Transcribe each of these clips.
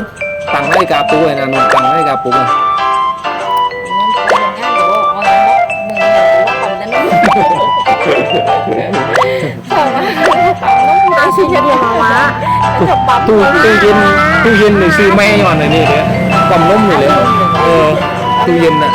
ปุ๊บตังนาฬิกาปลุกเลยนะนุ่มตังนาฬิกาปลุกเลยเงินเดือนงานเดี๋ยวเอาเงินบอกมึงเดี๋ยวว่าปั๊มนั้นไม่ขอมามน้ำมันชิจะเดียวมาวะจะปะตู้ตู้เย็นตู้เย็นหนี่ซื้อไม่ให้ย้อนเลยนี่เลยความนุ่มนี่เลยเออตู้เย็นอะ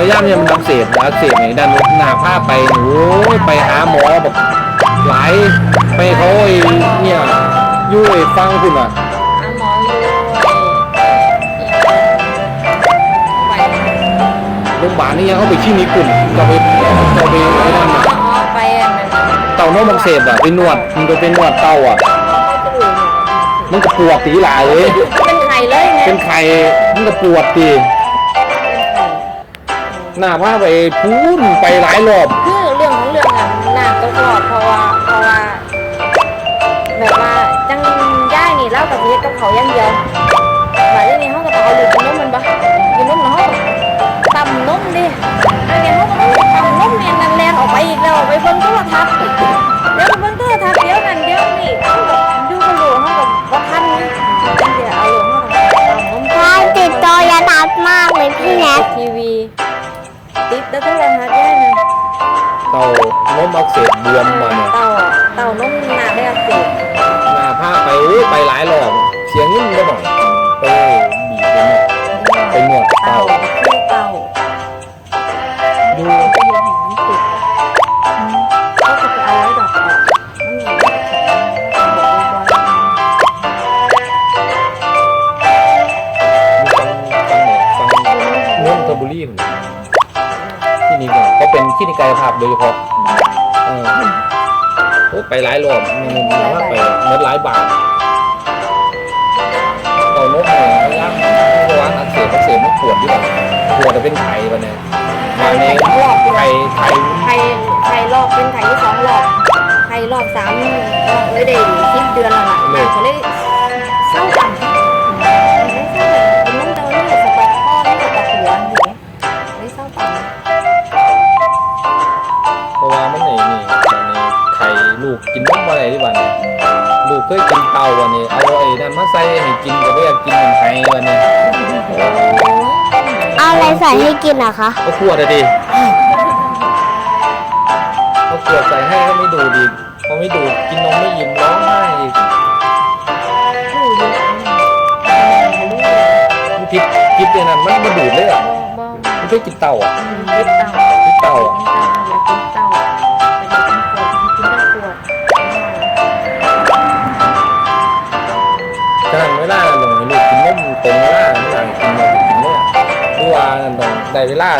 แล้วย่ามเนี่ยมันอักเสบนะอักเสบในด้านหน้าผ้าไปหนูไปหาหมอแบบหลายไปเขาไอ้เนี่ยยุ่ยฟังคุณอะหาหมออยู่ไปโรงพยาบาลนี่ยังเขาไปขี้นี้กุ่นก็ไปก็ไปไอ้นั่นน่ะอ๋อไปอันนั้นเต่านมอักเสบอะไปนวดมันก็เป็นนวดเต่าอะมันก็ปวดตีหลายเลย เป็นไข่เลยไงเป็นไข่มันก็ปวดตี หน้าผ้าไปพูนไปหลายรอบ คือเรื่องของเรื่องอะหน้าตกหลอดเพราะว่าเพราะว่าแบบว่าจังย่ายนี่เล่ากับเฮ็ดกับเขาอย่างเดียวแบบนี้เขาก็ต้องเอาดูกินนมมันปะกินนมเนาะตำนมดิอันนี้เขาก็ต้องตำนมเนี่ยนั่นแลนออกไปอีกแล้วไปเบิ่งโทรทัศน์ เสบบวมมาเนี่ยเต่าเต่านมหนาได้อักเสบหน้าผ้าไปไปหลายรอบเสียเงินก็หน่อยไปบีบไปนวดไปนวดเต่าเต่าคือเต่าดูไปเห็นเห็นมันติดอืมก็จะไปเอาไว้ดอกออกมันมีแข็งมันบอกบ่อยฟังฟังเนี่ยฟังนนทบุรีนี่ที่นี่ก็เขาเป็นคลินิกกายภาพโดยเฉพาะเออโอ้ ไปหลายรอบมันมันว่าไปเมื่อหลายบาทเต่านมเนี่ยพยายามเพราะว่าอักเสบอักเสบมันปวดด้วยปวดจะเป็นไข้ปะเนี่ยมาในไข้ไข้ๆไข่ไข่รอบเป็นไข่ที่สองรอบไข่รอบสามรอบเลยได้สิบเดือนแล้วล่ะแม่ก็เลย ไรที่บ้านเนี่ยลูกเคยกินเต่าวันนี้เอาไอ้นั่นมาใส่ให้กินก็ไม่อยากกินมันไห้วันนี้เอาอะไรใส่ให้กินอะคะก็ขวดอะดิเขาขวดใส่ให้ก็ไม่ดูดีพอไม่ดูดกินนมไม่ยิ้มร้องไห้อีกรู้อยู่มันพิษพิษในนั้นมันมาดูดเลยอะมันเคยกินเต่าอะกินเต่ากินเต่าอะ เวลา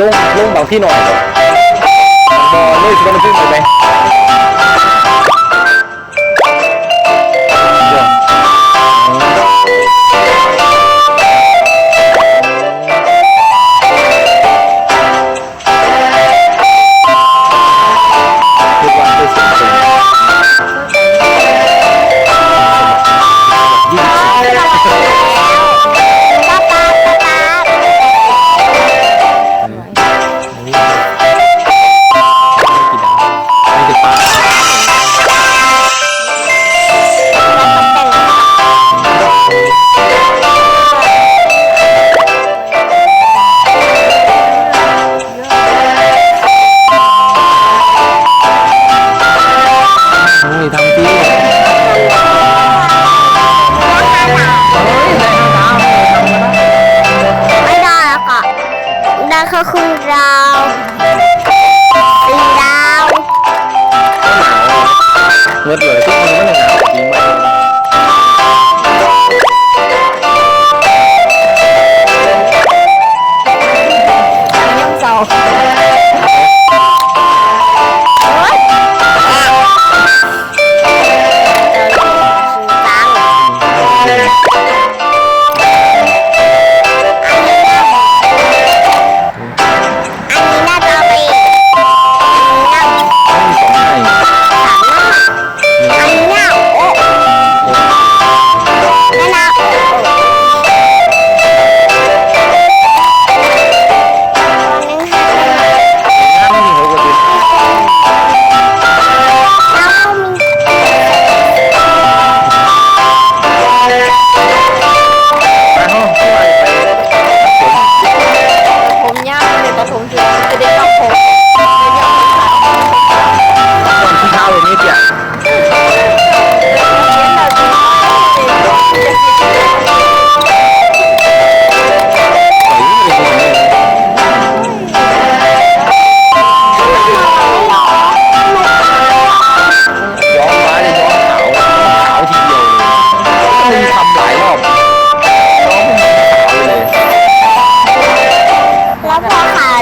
ลงลงบางที่หน่อยบ่เลยสิบ่มันขึ้นไปไหม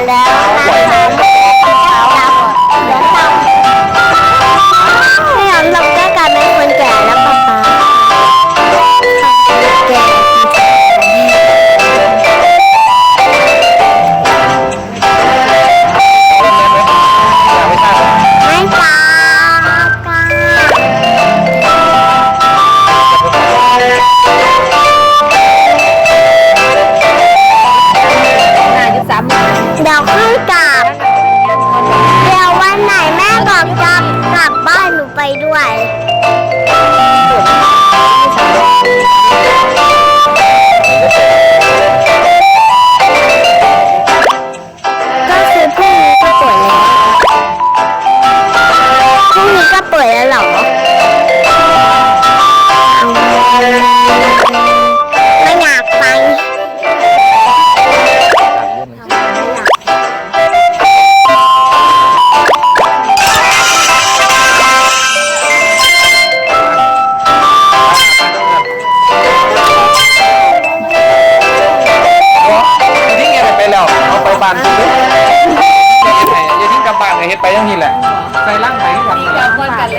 แล้ว ไปทั้งทีแหละไปร่างไหนที่หลัดกันเลย